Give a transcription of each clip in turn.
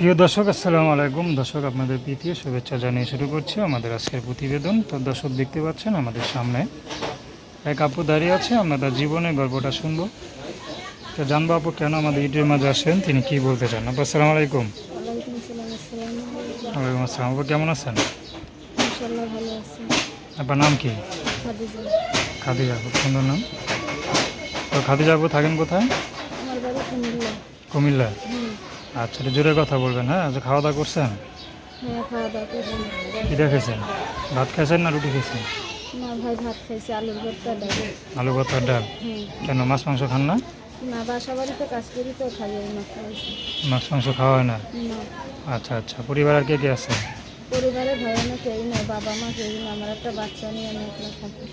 প্রিয় দর্শক আসসালামু আলাইকুম। দর্শক আপনাদের প্রীতি শুভেচ্ছা জানিয়ে শুরু করছি আমাদের আজকের প্রতিবেদন। তো দর্শক দেখতে পাচ্ছেন আমাদের সামনে এক আপু দাঁড়িয়ে আছে। আমরা তার জীবনের গল্পটা শুনব। তো জানব আপু কেন আমাদের ইউটিউবের মাঝে আসেন? তিনি কি বলতে চান? আপু আসসালামু আলাইকুম। ওয়ালাইকুম আসসালাম। আপু কেমন আছেন? আপনার নাম কি? খাদিজা। খুব সুন্দর নাম। তো খাদিজা আপু থাকেন কোথায়? কুমিল্লা। আচ্ছা একটু জোরে কথা বলবেন হ্যাঁ? আচ্ছা খাওয়া দাওয়া করছেন? হ্যাঁ খাওয়া দাওয়া করছি। কী ভাত খাইছেন না রুটি খেয়েছেন না ভাই ভাত খাইছি আলুর ভর্তা ডাল। আলু ভর্তার ডাল। কেন মাছ মাংস খান না? না বাসা বাড়িতে কাজ করি তো খাই এই মাত্র খাইছি মাছ মাংস খাওয়া হয় না? আচ্ছা আচ্ছা পরিবার আর কে কে আছে? পরিবারে ভাই না কেউ নাই বাবা মা কেউ না আমার একটা বাচ্চা নিয়ে আমি থাকি।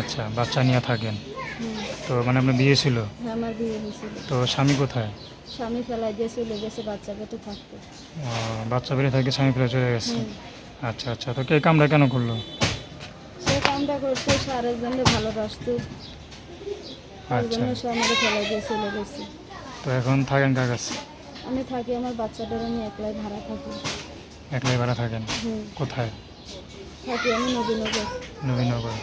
আচ্ছা বাচ্চা নিয়ে থাকেন। তো মানে আপনার বিয়ে ছিল? হ্যাঁ আমার বিয়ে হয়েছিল। তো স্বামী কোথায়? স্বামী ফেলাই দিয়ে চলে গেছে বাচ্চা পেটে থাকতে। ও, বাচ্চা বেড়ে থাকে স্বামী ফেলে চলে গেছে? হুম। আচ্ছা আচ্ছা তো কে কামটা কেন করল? সে কামটা করছে সে আরেকজনকে ভালোবাসতো। তার আচ্ছা। জন্য সে আমাকে ফেলাই দিয়ে চলে গেছে। তো এখন থাকেন কার কাছে? আমি থাকি আমার বাচ্চাটার আমি একলাই ভাড়া থাকি। একলাই ভাড়া থাকেন? হুম। কোথায়? থাকি আমি নবীনগর। নবীনগর।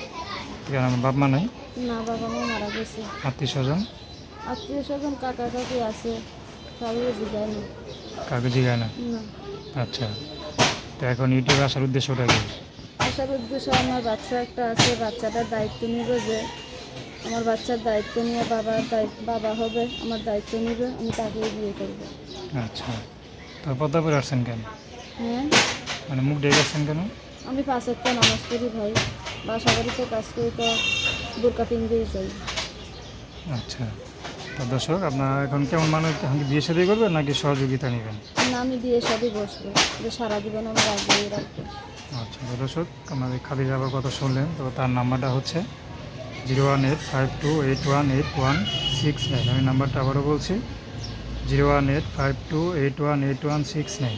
কেন আমার বাপ মা নাই? না বাবা মা মারা গেছে। আত্মীয় স্বজন আত্মীয় স্বজন কাকা কাকি আছে কাউকে জিগায় না। কাকে জিগায় না? না। আচ্ছা। তো এখন ইউটিউবে আসার উদ্দেশ্য ওটা কি? আসার উদ্দেশ্য আমার বাচ্চা একটা আছে বাচ্চাটার দায়িত্ব নিবে যে আমার বাচ্চার দায়িত্ব নিয়ে বাবার বাবা হবে আমার দায়িত্ব নিবে আমি তাকেই বিয়ে করব। আচ্ছা। তো পদ্মা করে আসছেন কেন? হ্যাঁ? মানে মুখ ডেকে আসছেন কেন? আমি পাঁচ একটা নামাজ পড়ি ভাই। বাসা বাড়িতে কাজ করি তো বোরকা পিনতেই চাই আচ্ছা। তো দর্শক আপনার এখন কেমন মানুষ এখন বিয়ে সাথে করবেন নাকি সহযোগিতা নেবেন? না আমি বিয়ে সাথে বসবো। যে সারা জীবন আমার আগিয়ে রাখব আচ্ছা তো দর্শক আমাদের খাদি যাবার কথা শুনলেন তো তার নাম্বারটা হচ্ছে zero one eight five two eight one eight one six nine. আমি নাম্বারটা আবারও বলছি zero one eight five two eight one eight one six nine.